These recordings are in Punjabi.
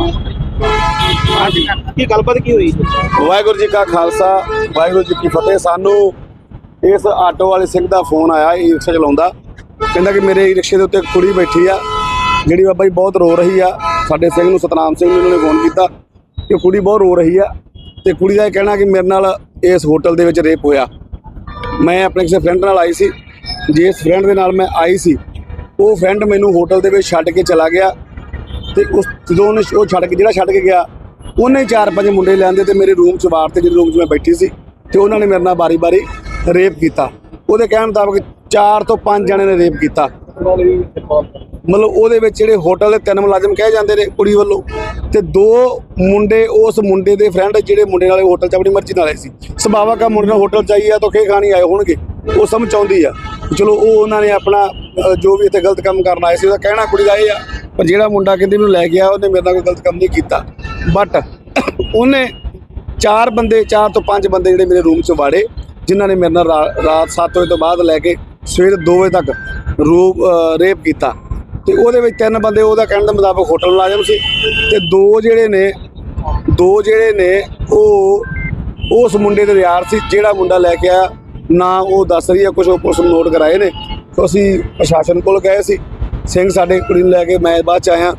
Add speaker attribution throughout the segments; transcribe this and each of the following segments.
Speaker 1: ਹਾਂਜੀ ਕੀ ਗੱਲਬਾਤ ਕੀ ਹੋਈ?
Speaker 2: ਵਾਹਿਗੁਰੂ ਜੀ ਕਾ ਖਾਲਸਾ, ਵਾਹਿਗੁਰੂ ਜੀ ਕੀ ਫਤਿਹ। ਸਾਨੂੰ ਇਸ ਆਟੋ ਵਾਲੇ ਸਿੰਘ ਦਾ ਫੋਨ ਆਇਆ, ਇਹ ਰਿਕਸ਼ਾ ਚਲਾਉਂਦਾ। ਕਹਿੰਦਾ ਕਿ ਮੇਰੇ ਰਿਕਸ਼ੇ ਦੇ ਉੱਤੇ ਇੱਕ ਕੁੜੀ ਬੈਠੀ ਆ, ਜਿਹੜੀ ਬਾਬਾ ਜੀ ਬਹੁਤ ਰੋ ਰਹੀ ਆ। ਸਾਡੇ ਸਿੰਘ ਨੂੰ ਸਤਨਾਮ ਸਿੰਘ ਨੂੰ ਇਹਨਾਂ ਨੇ ਫੋਨ ਕੀਤਾ ਕਿ ਕੁੜੀ ਬਹੁਤ ਰੋ ਰਹੀ ਆ। ਤੇ ਕੁੜੀ ਦਾ ਇਹ ਕਹਿਣਾ ਕਿ ਮੇਰੇ ਨਾਲ ਇਸ ਹੋਟਲ ਦੇ ਵਿੱਚ ਰੇਪ ਹੋਇਆ। ਮੈਂ ਆਪਣੇ ਕਿਸੇ ਫਰੈਂਡ ਨਾਲ ਆਈ ਸੀ। ਜਿਸ ਫਰੈਂਡ ਦੇ ਨਾਲ ਮੈਂ ਆਈ ਸੀ, ਉਹ ਫਰੈਂਡ ਮੈਨੂੰ ਹੋਟਲ ਦੇ ਵਿੱਚ ਛੱਡ ਕੇ ਚਲਾ ਗਿਆ। ਤੇ ਉਸ ਜਦੋਂ ਉਹਨੇ ਉਹ ਛੱਡ ਕੇ ਜਿਹੜਾ ਛੱਡ ਕੇ ਗਿਆ, ਉਹਨੇ ਚਾਰ ਪੰਜ ਮੁੰਡੇ ਲਿਆਂਦੇ ਤੇ ਮੇਰੇ ਰੂਮ 'ਚ ਵਾਰ ਤੇ ਜਿਹੜੇ ਰੂਮ 'ਚ ਮੈਂ ਬੈਠੀ ਸੀ ਤੇ ਉਹਨਾਂ ਨੇ ਮੇਰੇ ਨਾਲ ਬਾਰੀ-ਬਾਰੀ ਰੇਪ ਕੀਤਾ। ਉਹਦੇ ਕਹਿਣ ਮੁਤਾਬਕ ਚਾਰ ਤੋਂ ਪੰਜ ਜਣੇ ਨੇ ਰੇਪ ਕੀਤਾ। ਮਤਲਬ ਉਹਦੇ ਵਿੱਚ ਜਿਹੜੇ ਹੋਟਲ ਦੇ ਤਿੰਨ ਮੁਲਾਜ਼ਮ ਕਹੇ ਜਾਂਦੇ ਨੇ ਕੁੜੀ ਵੱਲੋਂ ਤੇ ਦੋ ਮੁੰਡੇ ਉਸ ਮੁੰਡੇ ਦੇ ਫਰੈਂਡ ਜਿਹੜੇ ਮੁੰਡੇ ਨਾਲੇ ਹੋਟਲ 'ਚ ਆਪਣੀ ਮਰਜ਼ੀ ਨਾਲ ਆਏ ਸੀ। ਸੁਭਾਵਾ ਕਾ ਮੁੰਡੇ ਨਾਲ ਹੋਟਲ 'ਚ ਆਈ ਆ ਤਾਂ ਖੇ ਖਾਣੀ ਆਏ ਹੋਣਗੇ। ਉਹ ਸਮਝ ਆਉਂਦੀ ਆ। ਚਲੋ ਉਹ ਉਹਨਾਂ ਨੇ ਆਪਣਾ ਜੋ ਵੀ ਇੱਥੇ ਗਲਤ ਕੰਮ ਕਰਨ ਆਏ ਸੀ, ਉਹਦਾ ਕਹਿਣਾ ਕੁੜੀ ਦਾ ਇਹ ਆ, ਪਰ ਜਿਹੜਾ ਮੁੰਡਾ ਕਹਿੰਦੀ ਮੈਨੂੰ ਲੈ ਗਿਆ, ਉਹਨੇ ਮੇਰੇ ਨਾਲ ਕੋਈ ਗਲਤ ਕੰਮ ਨਹੀਂ ਕੀਤਾ। ਬਟ ਉਹਨੇ ਚਾਰ ਬੰਦੇ, ਚਾਰ ਤੋਂ ਪੰਜ ਬੰਦੇ ਜਿਹੜੇ ਮੇਰੇ ਰੂਮ 'ਚ ਵਾੜੇ, ਜਿਨ੍ਹਾਂ ਨੇ ਮੇਰੇ ਨਾਲ ਰਾਤ 7 ਵਜੇ ਤੋਂ ਬਾਅਦ ਲੈ ਕੇ ਸਵੇਰ 2 ਵਜੇ ਤੱਕ ਰੂਪ ਰੇਪ ਕੀਤਾ। ਤੇ ਉਹਦੇ ਵਿੱਚ ਤਿੰਨ ਬੰਦੇ, ਉਹਦਾ ਕਹਿਣ ਦੇ ਮੁਤਾਬਕ ਹੋਟਲ ਮੁਲਾਜ਼ਮ ਸੀ। ਤੇ ਦੋ ਜਿਹੜੇ ਨੇ, ਦੋ ਜਿਹੜੇ ਨੇ, ਉਹ, ਉਸ ਮੁੰਡੇ ਦੇ ਯਾਰ ਸੀ, ਜਿਹੜਾ ਮੁੰਡਾ ਲੈ ਕੇ ਆਇਆ। ਨਾ ਉਹ ਦੱਸ ਰਹੀ ਹੈ ਕੁਝ ਉਹ ਪੁਲਿਸ ਨੂੰ ਨੋਟ ਕਰਾਏ ਨੇ। ਤੇ ਅਸੀਂ ਪ੍ਰਸ਼ਾਸਨ ਕੋਲ ਗਏ ਸੀ। ਸਿੰਘ ਸਾਡੇ ਕੁੜੀ ਨੂੰ ਲੈ ਕੇ ਮੈਂ ਬਾਅਦ ਚ ਆਇਆ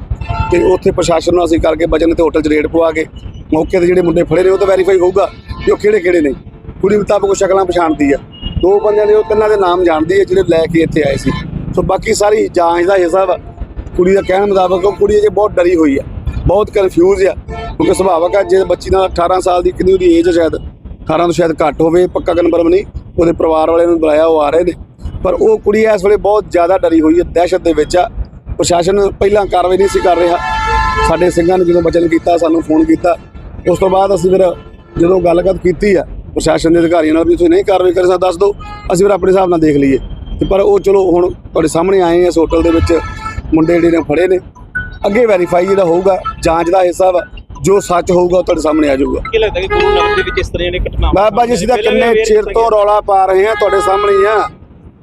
Speaker 2: ਤੇ ਉੱਥੇ ਪ੍ਰਸ਼ਾਸਨ ਨੂੰ ਅਸੀਂ ਕਰਕੇ ਬਜਨ ਤੇ ਹੋਟਲ 'ਚ ਰੇਡ ਪਵਾ ਕੇ ਮੌਕੇ ਤੇ ਜਿਹੜੇ ਮੁੰਡੇ ਫੜੇ ਨੇ ਉਹ ਤਾਂ ਵੈਰੀਫਾਈ ਹੋਊਗਾ ਕਿ ਉਹ ਕਿਹੜੇ ਕਿਹੜੇ ਨੇ। ਕੁੜੀ ਮੁਤਾਬਕ ਸ਼ਕਲਾਂ ਪਛਾਣਦੀ ਆ। ਦੋ ਬੰਦਿਆਂ ਦੇ ਉਹ ਤਿੰਨਾਂ ਦੇ ਨਾਮ ਜਾਣਦੀ ਹੈ ਜਿਹੜੇ ਲੈ ਕੇ ਇੱਥੇ ਆਏ ਸੀ। ਸੋ ਬਾਕੀ ਸਾਰੀ ਜਾਂਚ ਦਾ ਹਿੱਸਾ ਵਾ ਕੁੜੀ ਦਾ ਕਹਿਣ ਮੁਤਾਬਕ ਉਹ ਕੁੜੀ ਅਜੇ ਬਹੁਤ ਡਰੀ ਹੋਈ ਆ। ਬਹੁਤ ਕਨਫਿਊਜ਼ ਆ। ਕਿਉਂਕਿ ਸੁਭਾਵਕ ਆ, ਜੇ ਬੱਚੀ ਨਾਲ 18 ਸਾਲ ਦੀ ਕਿੰਨੀ ਉਹਦੀ ਏਜ ਹੈ ਸ਼ਾਇਦ 18 ਤੋਂ ਸ਼ਾਇਦ ਘੱਟ ਹੋਵੇ, ਪੱਕਾ ਕਨਫਰਮ ਨਹੀਂ। ਉਹਦੇ ਪਰਿਵਾਰ ਵਾਲਿਆਂ ਨੂੰ ਬੁਲਾਇਆ, ਉਹ ਆ ਰਹੇ ਨੇ। ਪਰ ਉਹ ਕੁੜੀ ਇਸ ਵੇਲੇ ਬਹੁਤ ਜ਼ਿਆਦਾ ਡਰੀ ਹੋਈ ਹੈ ਦਹਿਸ਼ਤ ਦੇ ਵਿੱਚ ਆ। ਪ੍ਰਸ਼ਾਸਨ ਪਹਿਲਾਂ ਕਾਰਵਾਈ ਨਹੀਂ ਸੀ ਕਰ ਰਿਹਾ। ਸਾਡੇ ਸਿੰਘਾਂ ਨੇ ਜਦੋਂ ਬਚਨ ਕੀਤਾ ਸਾਨੂੰ ਫੋਨ ਕੀਤਾ ਉਸ ਤੋਂ ਬਾਅਦ ਅਸੀਂ ਫਿਰ ਜਦੋਂ ਗੱਲਬਾਤ ਕੀਤੀ ਆ ਪ੍ਰਸ਼ਾਸਨ ਦੇ ਅਧਿਕਾਰੀਆਂ ਨਾਲ ਵੀ ਤੁਸੀਂ ਨਹੀਂ ਕਾਰਵਾਈ ਕਰ ਸਕਦੇ ਦੱਸ ਦਿਓ ਅਸੀਂ ਫਿਰ ਆਪਣੇ ਹਿਸਾਬ ਨਾਲ ਦੇਖ ਲਈਏ। ਤੇ ਪਰ ਉਹ ਚਲੋ ਹੁਣ ਤੁਹਾਡੇ ਸਾਹਮਣੇ ਆਏ ਆ ਇਸ ਹੋਟਲ ਦੇ ਵਿੱਚ ਮੁੰਡੇ ਜਿਹੜੇ ਨੇ ਫੜੇ ਨੇ। ਅੱਗੇ ਵੈਰੀਫਾਈ ਜਿਹੜਾ ਹੋਊਗਾ ਜਾਂਚ ਦਾ ਹਿੱਸਾ ਵਾ ਜੋ ਸੱਚ ਹੋਊਗਾ ਉਹ ਤੁਹਾਡੇ ਸਾਹਮਣੇ ਆ ਜਾਊਗਾ।
Speaker 1: ਕੀ ਲੱਗਦਾ ਕਿ ਗੁਰੂ ਦੇ ਵਿੱਚ ਇਸ ਤਰ੍ਹਾਂ ਦੀਆਂ ਘਟਨਾਵਾਂ
Speaker 2: ਬਾਬਾ ਜੀ ਅਸੀਂ ਤਾਂ ਕਿੰਨੇ ਚਿਰ ਤੋਂ ਰੌਲਾ ਪਾ ਰਹੇ ਹਾਂ ਤੁਹਾਡੇ ਸਾਹਮਣੇ ਆ।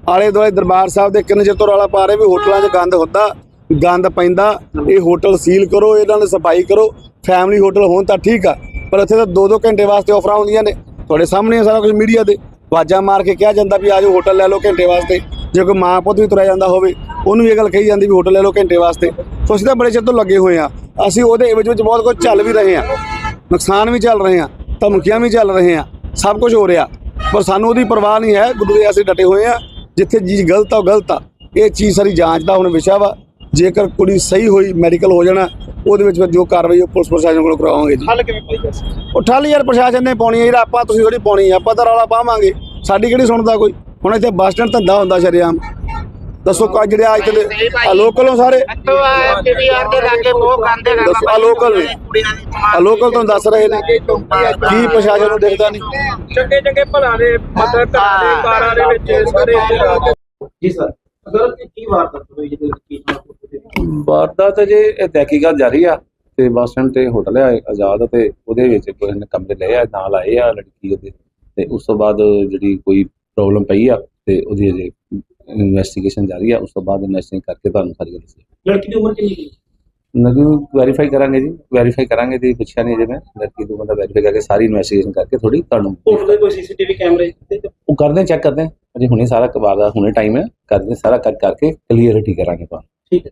Speaker 2: ਆਲੇ ਦੁਆਲੇ ਦਰਬਾਰ ਸਾਹਿਬ ਦੇ ਕਿੰਨੇ ਚਿਰ ਤੋਂ ਰੌਲਾ ਪਾ ਰਹੇ ਵੀ ਹੋਟਲਾਂ 'ਚ ਗੰਦ ਹੁੰਦਾ, ਗੰਦ ਪੈਂਦਾ, ਇਹ ਹੋਟਲ ਸੀਲ ਕਰੋ, ਇਹਨਾਂ ਦੀ ਸਫ਼ਾਈ ਕਰੋ ਫੈਮਿਲੀ ਹੋਟਲ ਹੋਣ ਤਾਂ ਠੀਕ ਆ, ਪਰ ਇੱਥੇ ਤਾਂ 2-2 ਘੰਟੇ ਵਾਸਤੇ ਆਫਰਾਂ ਹੁੰਦੀਆਂ ਨੇ, ਤੁਹਾਡੇ ਸਾਹਮਣੇ ਆ ਸਾਰਾ ਕੁਝ ਮੀਡੀਆ ਦੇ ਵਾਜਾਂ ਮਾਰ ਕੇ ਕਿਹਾ ਜਾਂਦਾ ਵੀ ਆਜੋ ਹੋਟਲ ਲੈ ਲਓ ਘੰਟੇ ਵਾਸਤੇ, ਜੇ ਕੋਈ ਮਾਂ ਪੁੱਤ ਵੀ ਤੁਰਿਆ ਜਾਂਦਾ ਹੋਵੇ, ਉਹਨੂੰ ਵੀ ਇਹ ਗੱਲ ਕਹੀ ਜਾਂਦੀ ਵੀ ਹੋਟਲ ਲੈ ਲਓ ਘੰਟੇ ਵਾਸਤੇ ਸੋ ਅਸੀਂ ਤਾਂ ਬੜੇ ਚਿਰ ਤੋਂ ਲੱਗੇ ਹੋਏ ਆ, ਅਸੀਂ ਉਹਦੇ ਵਿੱਚ ਵਿੱਚ ਬਹੁਤ ਕੁਝ ਚੱਲ ਵੀ ਰਹੇ ਆ, ਨੁਕਸਾਨ ਵੀ ਚੱਲ ਰਹੇ ਆ, ਧਮਕੀਆਂ ਵੀ ਚੱਲ ਰਹੇ ਆ ਸਭ ਕੁਝ ਹੋ ਰਿਹਾ, ਪਰ ਸਾਨੂੰ ਉਹਦੀ ਪਰਵਾਹ ਨਹੀਂ ਹੈ, ਗੁਰੂ ਦੇ ਅਸੀਂ ਡਟੇ ਹੋਏ ਆ ਜਿੱਥੇ ਚੀਜ਼ ਗਲਤ ਆ ਉਹ ਗਲਤ ਆ। ਇਹ ਚੀਜ਼ ਸਾਰੀ ਜਾਂਚ ਦਾ ਹੁਣ ਵਿਸ਼ਾ ਵਾ। ਜੇਕਰ ਕੁੜੀ ਸਹੀ ਹੋਈ ਮੈਡੀਕਲ ਹੋ ਜਾਣਾ ਉਹਦੇ ਵਿੱਚ ਫਿਰ ਜੋ ਕਾਰਵਾਈ ਉਹ ਪੁਲਿਸ ਪ੍ਰਸ਼ਾਸਨ ਕੋਲ ਕਰਾਵਾਂਗੇ ਜੀ।
Speaker 1: ਹੱਲ ਕਿਵੇਂ ਪਾਈ ਜਾ ਸਕਦਾ
Speaker 2: ਉਹ ਠੱਲ ਯਾਰ ਪ੍ਰਸ਼ਾਸਨ ਨੇ ਪਾਉਣੀ ਹੈ ਜਿਹੜਾ ਆਪਾਂ ਤੁਸੀਂ ਥੋੜੀ ਪਾਉਣੀ ਆ। ਆਪਾਂ ਤਾਂ ਰੌਲਾ ਪਾਵਾਂਗੇ। ਸਾਡੀ ਕਿਹੜੀ ਸੁਣਦਾ ਕੋਈ? ਹੁਣ ਇੱਥੇ ਬੱਸ ਸਟੈਂਡ ਧੰਦਾ ਹੁੰਦਾ ਸ਼ਰੇਆਮ। ਦੱਸੋ ਕਾ ਜਿਹੜੇ ਇੱਥੇ ਆ ਲੋਕਲ ਹੋ ਸਾਰੇ?
Speaker 3: ਪੀਵੀਆਰ ਦੇ ਲਾਗੇ ਬਹੁਤ ਗੰਦੇ ਨੇ
Speaker 2: ਦੱਸੋ ਆ ਲੋਕਲ ਨੇ ਆ ਲੋਕਲ ਤੋਂ ਦੱਸ ਰਹੇ ਨੇ। ਕੀ ਪ੍ਰਸ਼ਾਸਨ ਨੂੰ ਦੇਖਦਾ ਨਹੀਂ?
Speaker 1: ਚੰਗੇ ਚੰਗੇ ਭਲਾ ਦੇ ਮਦਦ ਕਰਾ ਦੇ ਕਾਰਾਂ ਦੇ ਵਿੱਚ ਸਾਰੇ ਜੀ ਸਰ ਅਗਰ ਕੀ ਵਾਰ ਤੱਕ ਹੋਈ ਜਿਹਦੇ ਵਿੱਚ
Speaker 4: ਵਾਰਦਾਤ ਜੇ ਇਹ ਤਹਿਕੀਕਾਤ ਜਾਰੀ ਆ ਤੇ ਬੱਸ ਸਟੈਂਡ ਤੇ ਹੋਟਲ ਆ ਆਜ਼ਾਦ ਤੇ ਉਹਦੇ ਵਿੱਚ ਕੋਈ ਨੇ ਕਮਰੇ ਲਏ ਆ ਨਾਲ ਆਏ ਆ ਲੜਕੀ ਉਹਦੇ। ਤੇ ਉਸ ਤੋਂ ਬਾਅਦ ਜਿਹੜੀ ਕੋਈ ਪ੍ਰੋਬਲਮ ਪਈ ਆ ਤੇ ਉਹਦੀ ਅਜੇ ਇਨਵੈਸਟੀਗੇਸ਼ਨ ਜਾਰੀ ਆ ਉਸ ਤੋਂ ਬਾਅਦ ਇਨਵੈਸਟਿਗੇਸ਼ਨ ਕਰਕੇ ਤੁਹਾਨੂੰ ਸਾਰੀ ਗੱਲ ਦੱਸਾਂਗੇ
Speaker 1: ਲੜਕੀ ਦੀ ਉਮਰ ਕਿੰਨੀ ਹੈ
Speaker 4: ਨਗੂ ਵੈਰੀਫਾਈ ਕਰਾਂਗੇ ਜੀ ਵੈਰੀਫਾਈ ਕਰਾਂਗੇ ਜੀ ਪੁੱਛਿਆ ਨਹੀਂ ਜੇ ਮੈਂ ਲੜਕੀ ਤੋਂ ਬੰਦਾ ਵੈਰੀਫਾਈ ਕਰਕੇ ਸਾਰੀ ਇਨਵੈਸਟੀਗੇਸ਼ਨ ਕਰਕੇ ਥੋੜੀ ਤੁਹਾਨੂੰ
Speaker 1: ਕੋਈ ਸੀਸੀਟੀਵੀ ਕੈਮਰੇ ਤੇ
Speaker 4: ਉਹ ਕਰਦੇ ਚੈੱਕ ਕਰਦੇ ਹਾਂ। ਅਜੇ ਹੁਣੇ ਸਾਰਾ ਵਾਰਦਾ ਹੁਣੇ ਟਾਈਮ ਹੈ ਕਰਦੇ ਹਾਂ, ਸਾਰਾ ਕਰ ਕਰਕੇ ਕਲੀਅਰਿਟੀ ਕਰਾਂਗੇ ਤੁਹਾਨੂੰ
Speaker 1: ਹੈ